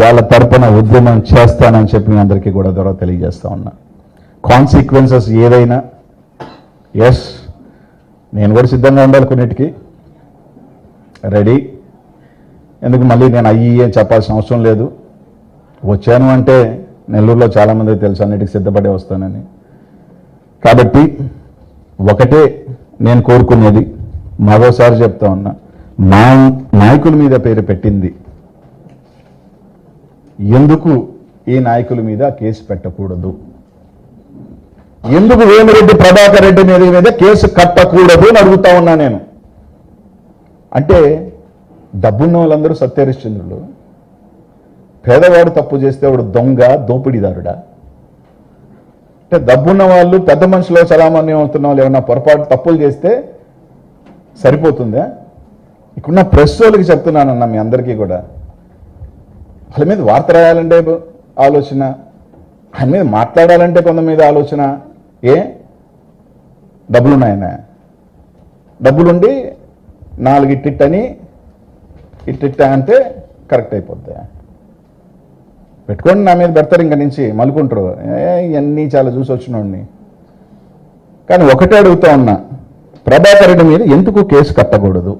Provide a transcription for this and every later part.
వాళ్ళ తరపున ఉద్యమం చేస్తానని చెప్పి మీ అందరికీ కూడా ద్వారా తెలియజేస్తా ఉన్నా. కాన్సిక్వెన్సెస్ ఏదైనా? ఎస్ నేను కూడా సిద్ధంగా ఉండాలి కొన్నిటికి. రెడీ ఎందుకు మళ్ళీ నేను అయ్యి అని చెప్పాల్సిన అవసరం లేదు? వచ్చాను అంటే నెల్లూరులో చాలామంది తెలుసు అన్నిటికి సిద్ధపడే వస్తానని. కాబట్టి ఒకటే నేను కోరుకునేది మరోసారి చెప్తా ఉన్నా. మా నాయకుల మీద పేరు పెట్టింది. ఎందుకు ఈ నాయకుల మీద కేసు పెట్టకూడదు? ఎందుకు వేమిరెడ్డి ప్రభాకర్ రెడ్డి మీద మీద కేసు కట్టకూడదు అని అడుగుతా ఉన్నా నేను? అంటే డబ్బున్న వాళ్ళందరూ సత్యహరిశ్చంద్రుడు పేదవాడు తప్పు చేస్తే వాడు దొంగ దోపిడీదారుడా? అంటే డబ్బున్న వాళ్ళు పెద్ద మనుషులు చలామాన్యం అవుతున్న వాళ్ళు ఏమన్నా పొరపాటు తప్పులు చేస్తే సరిపోతుందా? ఇక్కడున్న ప్రెస్ వాళ్ళకి చెప్తున్నానన్నా మీ అందరికీ కూడా. వాళ్ళ మీద వార్త రాయాలంటే ఆలోచన ఆయన మీద మాట్లాడాలంటే కొంత మీద ఆలోచన. ఏ? డబ్బులున్నాయన డబ్బులుండి నాలుగు ఇట్టిట్ అని ఇట్టిట్ట అంటే కరెక్ట్ అయిపోద్ది. పెట్టుకోండి నా మీద పెడతారు ఇంక నుంచి మలుకుంటారు. ఏ ఇవన్నీ చాలా చూసి వచ్చినోడిని. కానీ ఒకటే అడుగుతా ఉన్నా ప్రభాకర్ రెడ్డి మీద ఎందుకు కేసు కట్టకూడదు?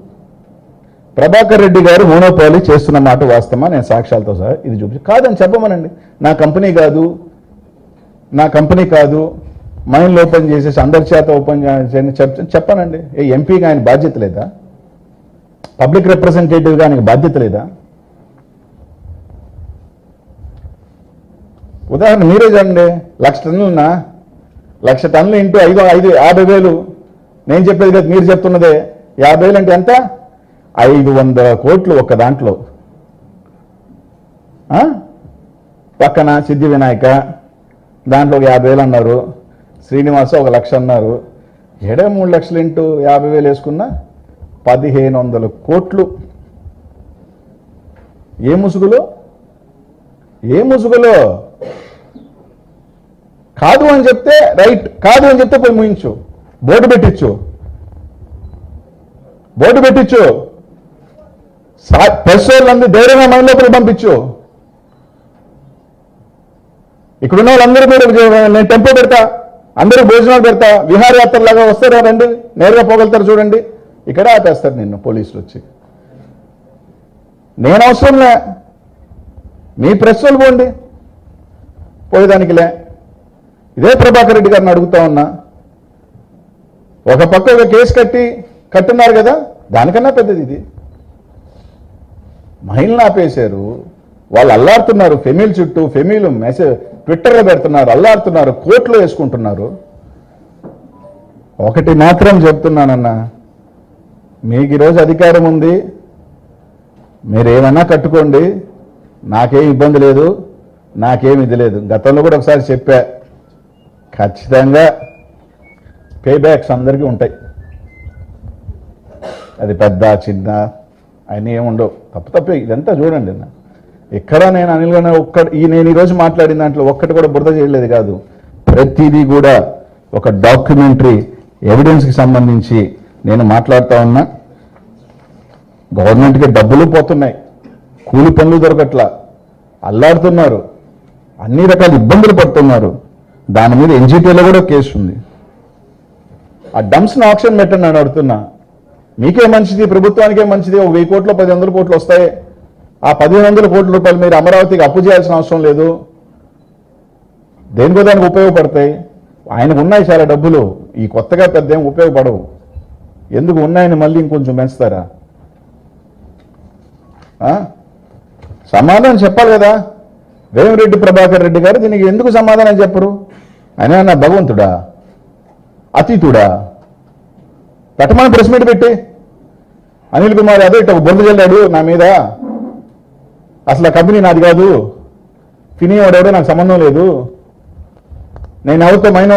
ప్రభాకర్ రెడ్డి గారు మోనోపాలి చేస్తున్న మాట వాస్తవమా? నేను సాక్ష్యాలతో సహా ఇది చూపించి కాదని చెప్పమనండి. నా కంపెనీ కాదు నా కంపెనీ కాదు మైండ్ ఓపెన్ చేసేసి అందరి చేత ఓపెన్ చేయని చెప్పనండి. ఏ ఎంపీగా ఆయన బాధ్యత లేదా? పబ్లిక్ రిప్రజెంటేటివ్గా ఆయనకు బాధ్యత లేదా? ఉదాహరణ మీరే చూడండి లక్ష టన్నులున్నా లక్ష టన్నులు ఇంటూ ఐదు ఐదు యాభై వేలు. నేను చెప్పేది కదా మీరు చెప్తున్నదే. యాభై వేలు అంటే ఎంత? ఐదు వందల కోట్లు ఒక దాంట్లో. ఆ? పక్కన సిద్ధి వినాయక దాంట్లో ఒక యాభై వేలు అన్నారు. శ్రీనివాస ఒక లక్ష అన్నారు. ఏడే మూడు లక్షలు ఇంటూ యాభై వేలు వేసుకున్నా? పదిహేను వందల కోట్లు. ఏ ముసుగులో? ఏ ముసుగులో? కాదు అని చెప్తే రైట్ కాదు అని చెప్తే పోయి ముయించు. బోర్డు పెట్టించు బోర్డు పెట్టించు సా- ధైర్యంగా మన లోపలికి పంపించు. ఇక్కడున్న వాళ్ళందరూ మీరు నేను టెంపో పెడతా అందరూ భోజనాలు పెడతా విహారయాత్రలాగా వస్తారా రండి నేరుగా పోగలుగుతారు చూడండి. ఇక్కడ ఆపేస్తారు నిన్ను పోలీసులు వచ్చి. నేను అవసరంలే మీ ప్రెస్ పోండి. పోయేదానికిలే. ఇదే ప్రభాకర్ రెడ్డి గారిని అడుగుతా ఉన్నా. ఒక పక్క ఒక కేసు కట్టి కట్టున్నారు కదా దానికన్నా పెద్దది ఇది. మహిళను ఆపేశారు. వాళ్ళు అల్లాడుతున్నారు. ఫెమిల్ చుట్టూ ఫెమిల్ మెసేజ్ ట్విట్టర్లో పెడుతున్నారు. అల్లాడుతున్నారు. కోర్టులో వేసుకుంటున్నారు. ఒకటి మాత్రం చెప్తున్నానన్నా మీకు ఈరోజు అధికారం ఉంది. మీరు ఏమన్నా కట్టుకోండి. నాకేం ఇబ్బంది లేదు. నాకేం ఇది లేదు. గతంలో కూడా ఒకసారి చెప్పా. ఖచ్చితంగా పే బ్యాక్స్ అందరికీ ఉంటాయి. అది పెద్ద చిన్న ఆయన ఏముండవు తప్పు తప్పే ఇదంతా చూడండి అన్న. ఎక్కడ నేను అనిల్ గారు ఒక్క ఈ నేను ఈరోజు మాట్లాడిన దాంట్లో ఒక్కటి కూడా బురద చేయలేదు కాదు. ప్రతిదీ కూడా ఒక డాక్యుమెంటరీ ఎవిడెన్స్కి సంబంధించి నేను మాట్లాడుతూ ఉన్నా. గవర్నమెంట్కి డబ్బులు పోతున్నాయి. కూలి పనులు దొరకట్లా. అల్లాడుతున్నారు. అన్ని రకాల ఇబ్బందులు పడుతున్నారు. దాని మీద ఎన్జిటీలో కూడా కేసు ఉంది. ఆ డంప్స్ని ఆప్షన్ పెట్టండి అని అడుగుతున్నా. మీకే మంచిది ప్రభుత్వానికే మంచిది ఒక వెయ్యి కోట్లు పది వందల కోట్లు వస్తాయి. ఆ పదిహేను వందల కోట్ల రూపాయలు మీరు అమరావతికి అప్పు చేయాల్సిన అవసరం లేదు. దేనికో దానికి ఉపయోగపడతాయి. ఆయనకు ఉన్నాయి చాలా డబ్బులు. ఈ కొత్తగా పెద్ద ఏం ఉపయోగపడవు. ఎందుకు ఉన్నాయని మళ్ళీ ఇంకొంచెం పెంచుతారా? ఆ? సమాధానం చెప్పాలి కదా. వేమిరెడ్డి ప్రభాకర్ రెడ్డి గారు దీనికి ఎందుకు సమాధానం చెప్పరు? ఆయన నా భగవంతుడా? అతీతుడా? పెట్టమని ప్రెస్ మీట్ పెట్టి. అనిల్ కుమార్ యాదవ్ ఇట్లా బొంద చల్లాడు నా మీద. అసలు ఆ కంపెనీ నాది కాదు. ఫినీ వాడెవడో నాకు సంబంధం లేదు. నేను ఎవరితో మైన